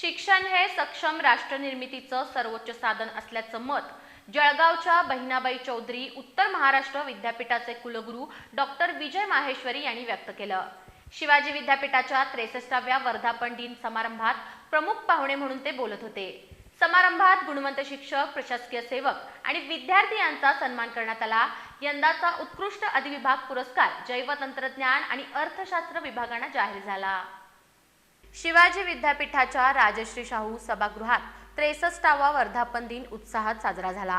शिक्षण हे सक्षम राष्ट्रनिर्मितीचं सर्वोच्च साधन असल्याचं मत जळगावच्या बहिणाबाई चौधरी उत्तर महाराष्ट्र विद्यापीठाचे कुलगुरू डॉक्टर विजय माहेश्वरी यांनी व्यक्त केलं. शिवाजी विद्यापीठाच्या त्रेसष्टाव्या वर्धापन दिन समारंभात प्रमुख पाहुणे म्हणून ते बोलत होते. समारंभात गुणवंत शिक्षक प्रशासकीय सेवक आणि विद्यार्थी यांचा सन्मान करण्यात आला. यंदाचा उत्कृष्ट अधिविभाग पुरस्कार जैवतंत्रज्ञान आणि अर्थशास्त्र विभागांना जाहीर झाला. शिवाजी विद्यापीठाच्या राजश्री शाहू सभागृहात त्रेसष्टावा वर्धापन दिन उत्साहात साजरा झाला.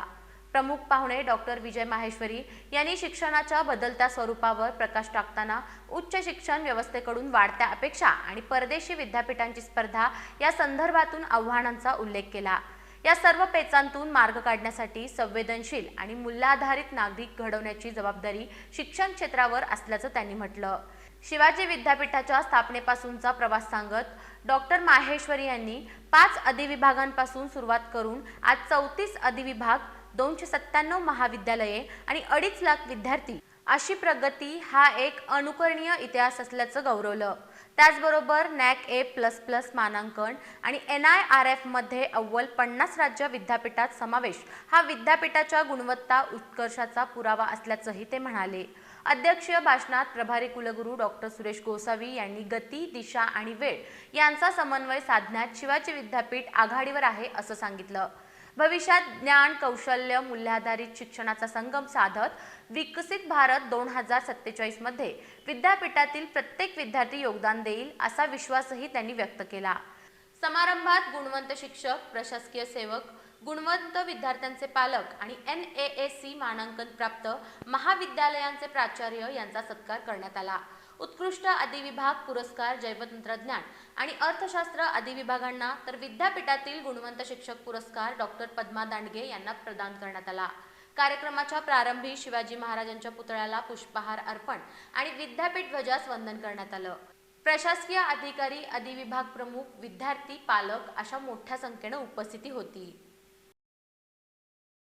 प्रमुख पाहुणे डॉक्टर विजय माहेश्वरी यांनी शिक्षणाच्या बदलत्या स्वरूपावर प्रकाश टाकताना उच्च शिक्षण व्यवस्थेकडून वाढत्या अपेक्षा आणि परदेशी विद्यापीठांची स्पर्धा या संदर्भातून आव्हानांचा उल्लेख केला. या सर्व पेचांतून मार्ग काढण्यासाठी संवेदनशील आणि मूल्याधारित नागरिक घडवण्याची जबाबदारी शिक्षण क्षेत्रावर असल्याचं त्यांनी म्हटलं. शिवाजी विद्यापीठाच्या स्थापनेपासूनचा प्रवास सांगत डॉक्टर माहेश्वरी यांनी पाच अधिविभागांपासून सुरुवात करून आज चौतीस अधिविभाग दोनशे सत्त्याण्णव महाविद्यालये आणि अडीच लाख विद्यार्थी अशी प्रगती हा एक अनुकरणीय इतिहास असल्याचं गौरवलं. त्याचबरोबर नॅक ए प्लस प्लस मानांकन आणि एन आय आर एफमध्ये अव्वल पन्नास राज्य विद्यापीठात समावेश. हा विद्यापीठाच्या गुणवत्ता उत्कर्षाचा पुरावा असल्याचंही ते म्हणाले. अध्यक्षीय भाषणात प्रभारी कुलगुरू डॉक्टर सुरेश गोसावी यांनी गती दिशा आणि वेळ यांचा समन्वय साधण्यात शिवाजी विद्यापीठ आघाडीवर आहे असं सांगितलं. भविष्यात ज्ञान कौशल्य मूल्याधारित शिक्षणाचा संगम साधत विकसित भारत दोन हजार सत्तेचाळीसमध्ये विद्यापीठातील प्रत्येक विद्यार्थी योगदान देईल असा विश्वासही त्यांनी व्यक्त केला. समारंभात गुणवंत शिक्षक प्रशासकीय सेवक गुणवंत विद्यार्थ्यांचे पालक आणि एन ए ए सी मानांकन प्राप्त महाविद्यालयांचे प्राचार्य यांचा सत्कार करण्यात आला. उत्कृष्ट अधिविभाग पुरस्कार जैवतंत्रज्ञान आणि अर्थशास्त्र अधिविभागांना तर विद्यापीठातील गुणवंत शिक्षक पुरस्कार डॉक्टर पद्मा दांडगे यांना प्रदान करण्यात आला. कार्यक्रमाच्या प्रारंभी शिवाजी महाराजांच्या पुतळ्याला पुष्पहार अर्पण आणि विद्यापीठ ध्वजास वंदन करण्यात आलं. प्रशासकीय अधिकारी अधिविभाग प्रमुख विद्यार्थी पालक अशा मोठ्या संख्येनं उपस्थिती होती.